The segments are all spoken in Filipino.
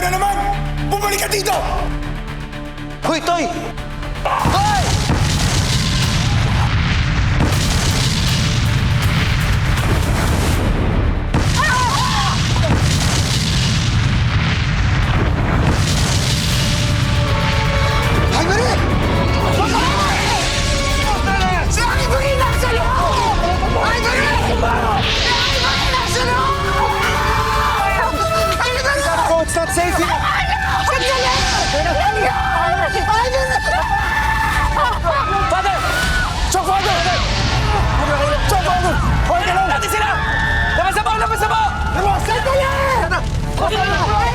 Ikaw na naman! Bumalik ka dito! Hoy, Toy! Toy! 어,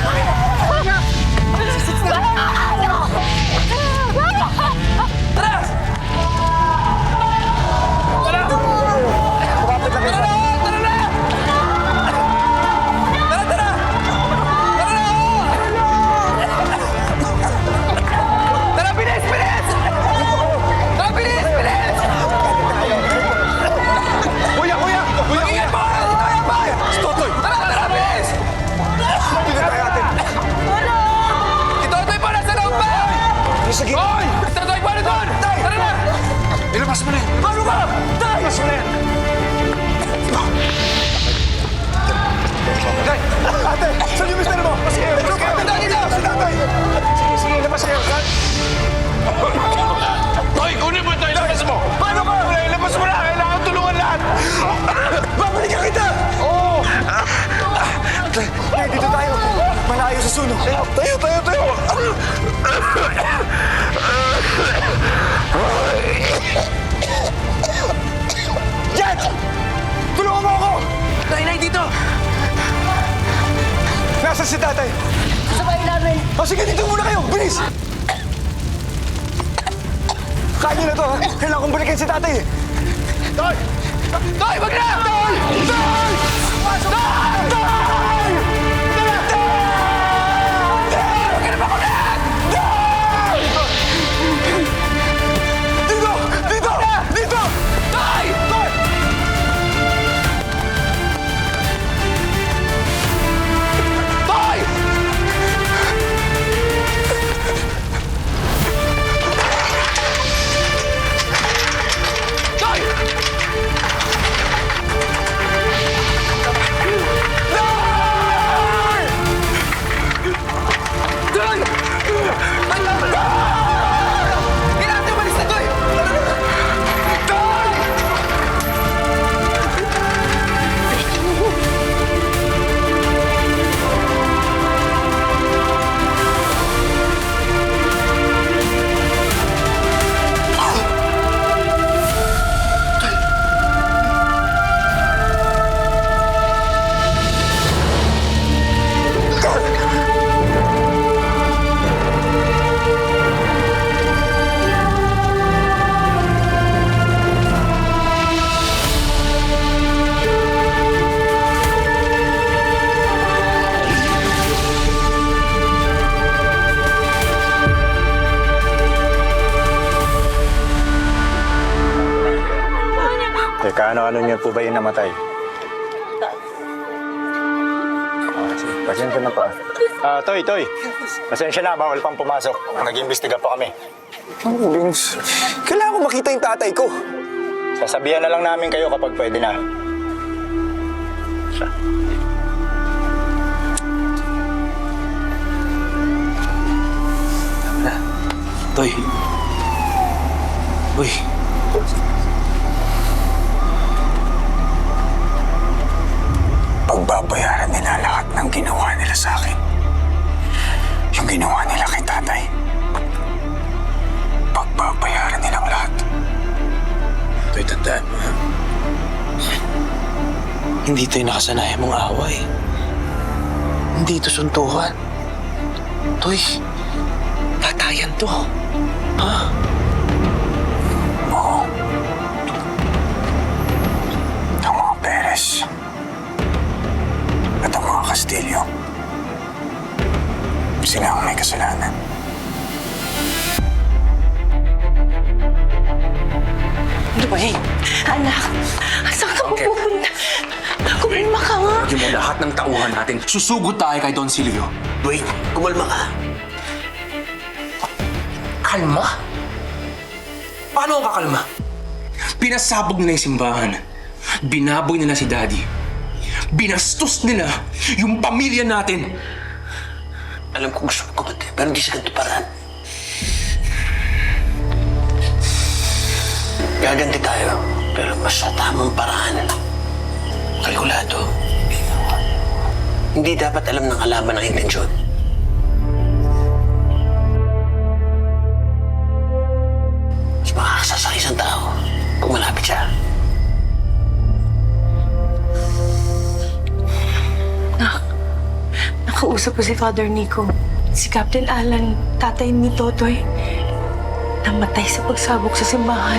Yan! Paano ba? Tay! Na yan! Tay! Ate! Saan yung mister mo? Mas kayo! Mas kayo! Dito, dito! Si tatay! Sige, sige, labas kayo! Hoy, kunin mo ito, ilabas mo! Paano ba? Ilabas mo na, kailangan tulungan lahat! Babalikan kita! Oo! Tay, dito tayo. Malayo sa sunog. Tayo, tayo, tayo! Jet! Tulungan mo ako! Tay, nay, dito! Nasaan si tatay? Sa bahay namin. O sige, dito muna kayo! Bilis! Kaya niyo na to, ha? Kailangan kong balikan si tatay, eh. Tay! Tay, wag na! Tay! Teka, ano-ano niyo po ba yung namatay? Ah, sige. Pasensya na po. ah. Ah, Toy, Toy. Pasensya na, bawal pang pumasok. Nag-imbestiga pa kami. Ano, Vince? Kailangan ko makita yung tatay ko. Sasabihan na lang namin kayo kapag pwede na. Toy. Uy. Pagbabayaran nila lahat ng ginawa nila sa akin. Yung ginawa nila kay tatay. Pagbabayaran nilang lahat. Toy, tandaan mo. ha? Hindi ito yung nakasanayan mong away. Hindi ito suntukan. Toy, tatayan to. Ha? Oo. Castillo. Sila ang may kasalanan. Dwayne, Anak, saan ka Okay. pupunta? Kumalma ka nga. yung mo lahat ng tauhan natin. Susugod tayo kay Don Silvio. Dwayne, kumalma ka. Kalma? Paano ang kakalma? Pinasabog nila yung simbahan. Binaboy nila si Daddy. Binastos nila yung pamilya natin. Alam ko gusto mo kumante, pero hindi sa ganito paraan. Gaganti tayo, pero mas sa tamang paraan. Kalkulado. Hindi dapat alam ng kalaban ang intensyon. Kaso po si Father Nico, si Captain Alan, tatay ni Totoy, namatay sa pagsabog sa simbahan.